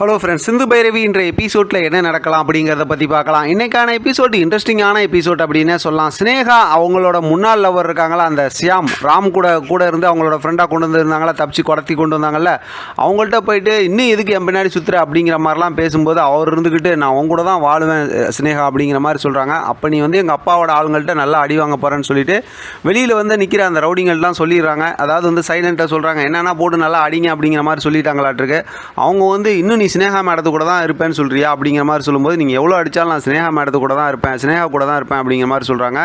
Hello friends Sindhu Bhairavi இன்ற எபிசோடில் என்ன நடக்கலாம் அப்படிங்கிறத பற்றி பார்க்கலாம். இன்றைக்கான எபிசோட் இன்ட்ரெஸ்டிங்கான எபிசோட் அப்படின்னே சொல்லலாம். ஸ்னேகா அவங்களோட முன்னாள் லவர் இருக்காங்களா? அந்த சியாம் ராம் கூட கூட இருந்து அவங்களோட ஃப்ரெண்டாக கொண்டு வந்திருந்தாங்களா? தப்பிச்சு குடத்தி கொண்டு வந்தாங்கல்ல? அவங்கள்ட்ட போயிட்டு இன்னும் எதுக்கு என் பின்னாடி சுற்றுற அப்படிங்கிற மாதிரிலாம் பேசும்போது அவர் இருந்துக்கிட்டு நான் அவங்க கூட தான் வாழுவேன் ஸ்னேகா அப்படிங்கிற மாதிரி சொல்கிறாங்க அப்போ நீ வந்து எங்கள் அப்பாவோட ஆளுங்கள்ட்ட நல்லா அடி வாங்க போகிறேன்னு சொல்லிட்டு வெளியில் வந்து நிற்கிற அந்த ரவுடிங்கள்லாம் சொல்லிடுறாங்க. அதாவது வந்து சைலண்ட்டாக சொல்கிறாங்க என்னென்னா போட்டு நல்லா அடிங்க அப்படிங்கிற மாதிரி சொல்லிட்டாங்களாட்டிருக்கு அவங்க வந்து இன்னும் நீ ஸ்னேகா மேடத்து கூட தான் இருப்பேன்னு சொல்கிறியா அப்படிங்கிற மாதிரி சொல்லும்போது நீங்கள் எவ்வளோ அடித்தாலும் நான் ஸ்னேகா மேடத்து கூட தான் இருப்பேன். ஸ்னேகா கூட தான் இருப்பேன். அப்படிங்கிற மாதிரி சொல்கிறாங்க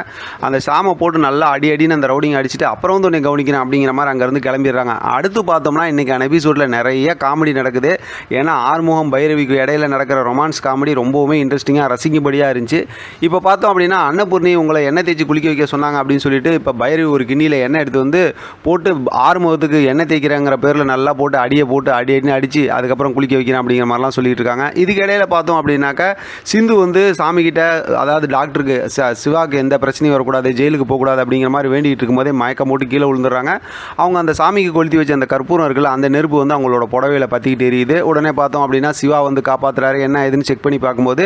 அந்த சாமை போட்டு நல்லா அடி அடின்னு அந்த ரவுடிங் அடிச்சுட்டு அப்புறம் வந்து உன்னை கவனிக்கிறேன். அப்படிங்கிற மாதிரி அங்கேருந்து கிளம்பிடுறாங்க. அடுத்து பார்த்தோம்னா இன்றைக்கான எபிசோடில் நிறைய காமெடி நடக்குது. ஏன்னா ஆறுமுகம் பைரவிக்கு இடையில நடக்கிற ரொமான்ஸ் காமெடி ரொம்பவுமே இன்ட்ரெஸ்டிங்காக ரசிக்கும்படியாக இருந்துச்சு. இப்போ பார்த்தோம் அப்படின்னா அன்னபூர்ணி உங்களை எண்ணெய் தேய்ச்சி குளிக்க வைக்க சொன்னாங்க அப்படின்னு சொல்லிட்டு இப்போ பைரவி ஒரு கிண்ணியில் எண்ணெய் எடுத்து வந்து போட்டு ஆறுமுகத்துக்கு எண்ணெய் தேய்க்கிறாங்கிற பேரில் நல்லா போட்டு அடியை போட்டு அடி அடின்னு அடித்து அதுக்கப்புறம் குளிக்க வைக்கிறேன் அப்படிங்கிற மாதிரிலாம் சொல்லிட்டு இருக்காங்க இதுக்கு இடையில பார்த்தோம் அப்படின்னாக்கா சிந்து வந்து சாமிக்கிட்ட அதாவது டாக்டருக்கு ச- சிவாக்கு எந்த பிரச்சனையும் வரக்கூடாது ஜெயிலுக்கு போகக்கூடாது அப்படிங்கிற மாதிரி வேண்டிகிட்டு இருக்கும்போதே மயக்கம் போட்டு கீழே விழுந்துடுறாங்க. அவங்க அந்த சாமிக்கு கொளுத்தி வச்ச அந்த கற்பூரம் இருக்குல்ல அந்த நெருப்பு வந்து அவங்களோட புடவையில் பற்றிக்கிட்டு எரியுது. உடனே பார்த்தோம் அப்படின்னா சிவா வந்து காப்பாற்றுறாரு என்ன ஏதுன்னு செக் பண்ணி பார்க்கும்போது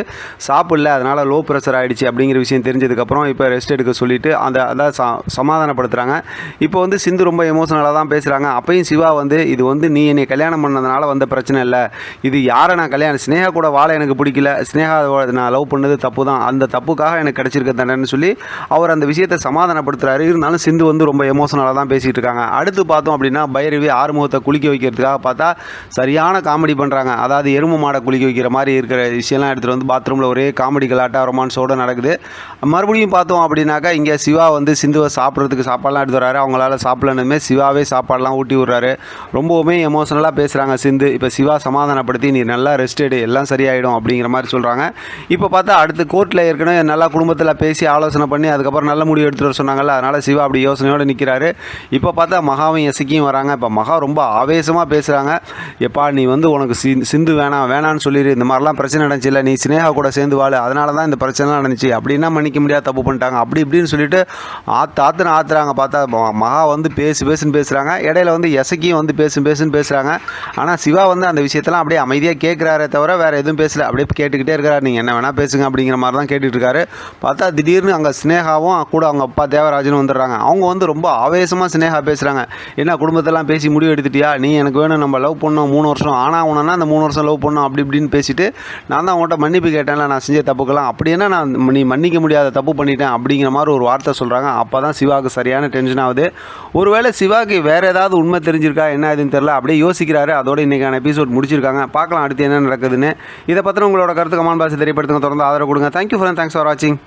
சாப்பிடல அதனால் லோ ப்ரெஷர் ஆகிடுச்சு அப்படிங்கிற விஷயம் தெரிஞ்சதுக்கப்புறம் இப்போ ரெஸ்ட் எடுக்க சொல்லிட்டு அந்த அதான் ச சமாதானப்படுத்துகிறாங்க இப்போ வந்து சிந்து ரொம்ப எமோஷனலாக தான் பேசுகிறாங்க அப்பையும் சிவா வந்து இது வந்து நீ என்னை கல்யாணம் பண்ணதுனால வந்த பிரச்சனை இல்லை. இது யாரை நான் கல்யாணம் ஸ்னேகா கூட வாழ எனக்கு பிடிக்கல. ஸ்னேகா நான் லவ் பண்ணது தப்பு தான் அந்த தப்புக்காக எனக்கு கிடச்சிருக்க தண்டனைன்னு சொல்லி அவர் அந்த விஷயத்தை சமாதானப்படுத்துறாரு. இருந்தாலும் சிந்து வந்து ரொம்ப எமோஷனலாக தான் பேசிகிட்டு இருக்காங்க. அடுத்து பார்த்தோம் அப்படின்னா பைரவி ஆறுமுகத்தை குளிக்க வைக்கிறதுக்காக பார்த்தா சரியான காமெடி பண்ணுறாங்க அதாவது எருமை மாடை குளிக்க வைக்கிற மாதிரி இருக்கிற விஷயம்லாம் எடுத்துகிட்டு வந்து பாத்ரூமில் ஒரே காமெடி கலாட்டா ரொமான்ஸோடு நடக்குது. மறுபடியும் பார்த்தோம் அப்படின்னாக்கா இங்கே சிவா வந்து சிந்துவை சாப்பிட்றதுக்கு சாப்பாடுலாம் எடுத்து வராரு அவங்களால சாப்பிடலனுமே சிவாவே சாப்பாடுலாம் ஊட்டி விட்றாரு. ரொம்பவுமே எமோஷனலாக பேசுகிறாங்க சிந்து. இப்போ சிவா சமாதானப்படுத்தி நீ நல்லா ரெஸ்ட் எடு எல்லாம் சரியாயிடும் அப்படிங்கிற மாதிரி சொல்கிறாங்க இப்போ பார்த்தா அடுத்து கோர்ட்டில் ஏற்கனவே நல்லா குடும்பத்தில் பேசி ஆலோசனை பண்ணி அதுக்கப்புறம் நல்ல முடிவு எடுத்துகிட்டு வர சொன்னாங்கல்ல அதனால் சிவா அப்படி யோசனையோடு நிற்கிறாரு இப்போ பார்த்தா மகாவும் எசக்கியும் வராங்க. இப்போ மகா ரொம்ப ஆவேசமாக பேசுகிறாங்க எப்பா நீ வந்து உனக்கு சி சிந்து வேணாம் வேணான்னு சொல்லிடு இந்த மாதிரிலாம் பிரச்சனை நடந்துச்சுல்ல நீ சினேகா கூட சேர்ந்து வாழ். அதனால தான் இந்த பிரச்சனைலாம் நடந்துச்சு. அப்படின்னா மன்னிக்க முடியாத தப்பு பண்ணிட்டாங்க. அப்படி இப்படின்னு சொல்லிட்டு ஆத்து ஆத்துன்னு ஆத்துறாங்க. பார்த்தா ம- மகா வந்து பேசு பேசுன்னு பேசுகிறாங்க இடையில வந்து எசக்கியும் வந்து பேசு பேசுன்னு பேசுகிறாங்க ஆனால் சிவா வந்து அந்த விஷயத்தெல்லாம் அப்படியே அமைதியாக கேட்குறாரே தவிர வேறு எதுவும் பேசலை. அப்படியே கேட்டுக்கிட்டே இருக்கிறாரு. நீங்கள் என்ன வேணால் பேசுங்க அப்படிங்கிற மாதிரி தான் கேட்டுட்டு இருக்காரு பார்த்தா திடீர்னு அங்கே ஸ்னேகாவும் கூட அவங்க அப்பா தேவராஜனும் வந்துடுறாங்க. அவங்க வந்து ரொம்ப ஆவேசமாக ஸ்னேகா பேசுகிறாங்க என்ன குடும்பத்தெல்லாம் பேசி முடிவு எடுத்துட்டியா? நீ எனக்கு வேணும் நம்ம லவ் பண்ணோம் மூணு வருஷம். ஆனால் உனனா அந்த மூணு வருஷம் லவ் பண்ணோம் அப்படி இப்படின்னு பேசிட்டு நான் தான் உன்கிட்ட மன்னிப்பு கேட்டேன்ல நான் செஞ்ச தப்புக்கெல்லாம். அப்படி என்ன நான் நீ மன்னிக்க முடியாத தப்பு பண்ணிட்டேன் அப்படிங்கிற மாதிரி ஒரு வார்த்தை சொல்கிறாங்க அப்போ தான் சிவாவுக்கு சரியான டென்ஷன் ஆகுது. ஒருவேளை சிவாக்கு வேறு ஏதாவது உண்மை தெரிஞ்சிருக்கா என்ன ஏதுன்னு தெரில அப்படியே யோசிக்கிறாரு. அதோட இன்றைக்கான எபிசோட் முடிச்சிருக்காங்க. பார்க்கலாம் அடுத்து என்ன நடக்குதுன்னு. இதை பற்றின உங்களோட கருத்து கமான் பாசி தெரியப்படுத்துங்க. தொடர்ந்து ஆதரவு கொடுங்க. தேங்க்யூ ஃபார் தேங்க்ஸ் ஃபார் வாட்சிங்